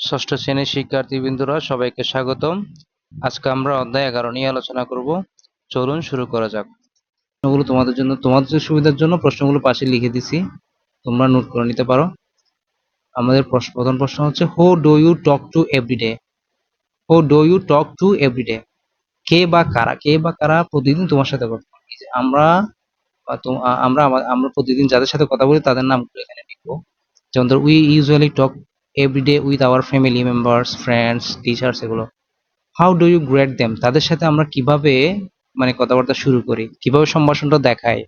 ষষ্ঠ শ্রেণির শিক্ষার্থীবৃন্দরা সবাইকে স্বাগতম। আজকে আমরা অধ্যায় এগারো নিয়ে আলোচনা করব। চলুন শুরু করা যাক। প্রশ্নগুলো তোমাদের জন্য, তোমাদের সুবিধার জন্য প্রশ্নগুলো পাশে লিখে দিছি। তোমরা নোট করে নিতে পারো। আমাদের প্রথম প্রশ্ন হচ্ছে who do you talk to everyday who do you talk to everyday কে বা কারা? কে বা কারা? প্রতিদিন তোমার সাথে কথা আমরা আমরা আমরা প্রতিদিন যাদের সাথে কথা বলি তাদের নামগুলো এখানে লিখব। যেমন ধর we usually talk everyday with our family members friends teachers এগুলো। How do you greet them তাদের সাথে আমরা কীভাবে মানে কথাবার্তা শুরু করি? কীভাবে সম্ভাষণটা দেখাই?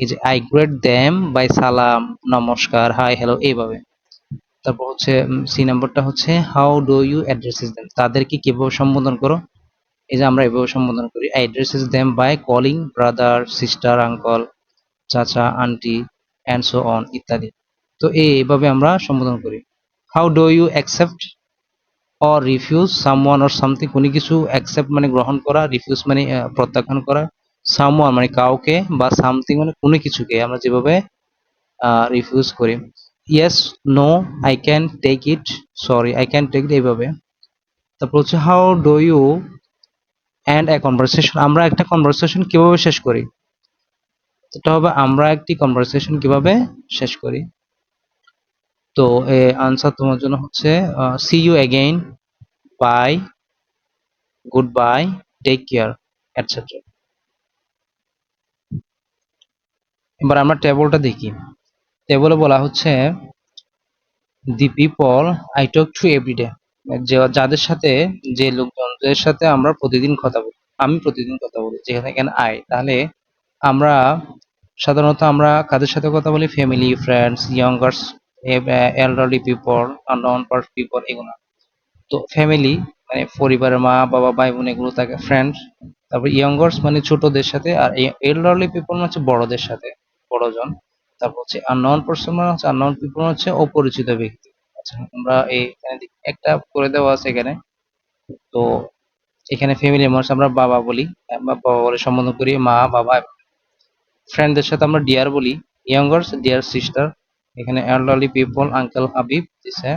এই যে আই গ্রেট দেম বাই সালাম, নমস্কার হাই হ্যালো এইভাবে। তারপর হচ্ছে সি নাম্বারটা হচ্ছে how do you addresses them তাদেরকে কীভাবে সম্বোধন করো? এই যে, আমরা এভাবে সম্বোধন করি। I addresses them by calling brother sister uncle চাচা আন্টি অ্যান্ড সো অন ইত্যাদি। তো এইভাবে আমরা সম্বোধন করি। How do you accept or refuse someone or something কোনো কিছু অ্যাকসেপ্ট মানে গ্রহণ করা রিফিউজ মানে প্রত্যাখ্যান করা সামওয়ান মানে কাউকে বা সামথিং মানে কোনো কিছুকে আমরা যেভাবে রিফিউজ করি। Yes no I can take it sorry I can take it এইভাবে। তারপর হচ্ছে how do you end a conversation আমরা একটা কনভারসেশন কীভাবে শেষ করি? এটা হবে, আমরা একটি কনভারসেশন কীভাবে শেষ করি? তো আনসার তোমার জন্য হচ্ছে see you again bye good bye take care etcetera এবার আমরা টেবলটা দেখি। টেবলে বলা হচ্ছে the people I talk to everyday যে, যাদের সাথে, যে লোকজনদের সাথে আমরা প্রতিদিন কথা বলি, আমি প্রতিদিন কথা বলি, যেখানে এখানে আই তাহলে আমরা সাধারণত আমরা কাদের সাথে কথা বলি? Family friends youngers elderly people আর নন পার্স পিপল এগুলো। তো ফ্যামিলি মানে পরিবারের মা, বাবা, ভাই, বোন, এগুলো থাকে ফ্রেন্ড তারপর ইয়াঙ্গার্স মানে ছোটদের সাথে, আর এল্ডারলি পিপল হচ্ছে বড়দের সাথে, বড়জন। তারপর হচ্ছে আননোন পার্সন মানে হচ্ছে আননোন পিপল হচ্ছে অপরিচিত ব্যক্তি। আচ্ছা আমরা এই একটা করে দেওয়া আছে এখানে। তো এখানে ফ্যামিলি মেম্বার্স আমরা বাবা বলি আমরা বাবা বলে সম্বোধন করি, মা, বাবা ফ্রেন্ডদের সাথে আমরা ডিয়ার বলি ইয়াঙ্গার্স ডিয়ার সিস্টার এখানে এল্ডারলি পিপল আঙ্কেল হাবিব দিছে।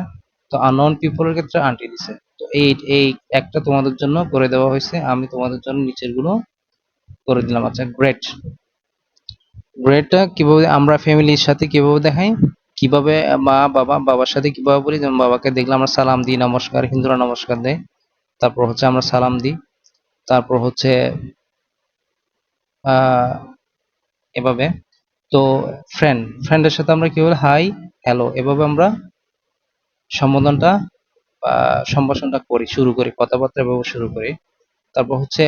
তো আননোন পিপলের ক্ষেত্রে আন্টি দিছে। তো এই এই একটা তোমাদের জন্য করে দেওয়া হয়েছে। আমি তোমাদের জন্য নিচেরগুলো করে দিলাম। আচ্ছা গ্রেট গ্রেটটা কীভাবে, আমরা ফ্যামিলির সাথে কীভাবে দেখাই? কীভাবে মা, বাবা, বাবার সাথে কীভাবে বলি? যেমন বাবাকে দেখলে আমরা সালাম দিই, নমস্কার, হিন্দুরা নমস্কার দেয়। তারপর হচ্ছে আমরা সালাম দিই। তারপর হচ্ছে এভাবে। তো ফ্রেন্ড ফ্রেন্ডের সাথে আমরা কি বলি হাই হ্যালো এভাবে আমরা সম্বোধনটা সম্ভাষণটা করি, শুরু করি, কথাবার্তা এভাবে শুরু করি। তারপর হচ্ছে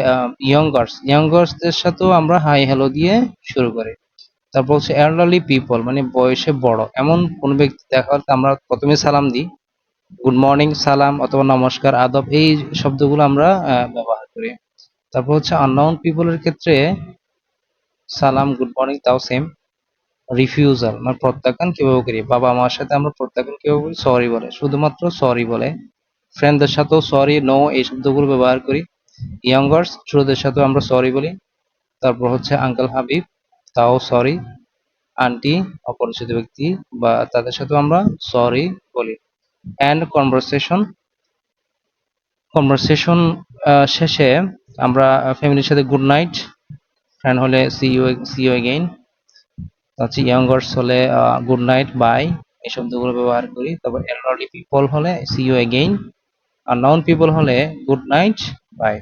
ইয়ঙ্গার্স ইয়ঙ্গার্সদের সাথেও আমরা হাই হ্যালো দিয়ে শুরু করি। তারপর হচ্ছে এল্ডারলি পিপল মানে বয়সে বড়, এমন কোন ব্যক্তি দেখা হলে আমরা প্রথমে সালাম দিই। গুড মর্নিং সালাম, অথবা নমস্কার, আদব, এই শব্দগুলো আমরা ব্যবহার করি। তারপর হচ্ছে আননাউন পিপলের ক্ষেত্রে, সালাম গুড মর্নিং তাও সেম রিফিউজাল মানে প্রত্যাখ্যান কীভাবে করি? বাবা মার সাথে আমরা প্রত্যাখ্যান কীভাবে করি? সরি বলে। শুধুমাত্র সরি বলে। ফ্রেন্ডদের সাথেও সরি নো এই শব্দগুলো ব্যবহার করি। ইয়াঙ্গার্স ছোটদের সাথেও আমরা সরি বলি। তারপর হচ্ছে আঙ্কেল হাবিব, তাও সরি আন্টি অপরিচিত ব্যক্তি, বা তাদের সাথেও আমরা সরি বলি। অ্যান্ড কনভারসেশন কনভারসেশন শেষে আমরা ফ্যামিলির সাথে গুড নাইট ফ্রেন্ড হলে see you see you again হচ্ছে ইয়াঙ্গার্স হলে গুড নাইট বাই এই শব্দগুলো ব্যবহার করি। তারপর এলডারলি পিপল হলে সি ইউ এগেইন আর নন পিপল হলে গুড নাইট বাই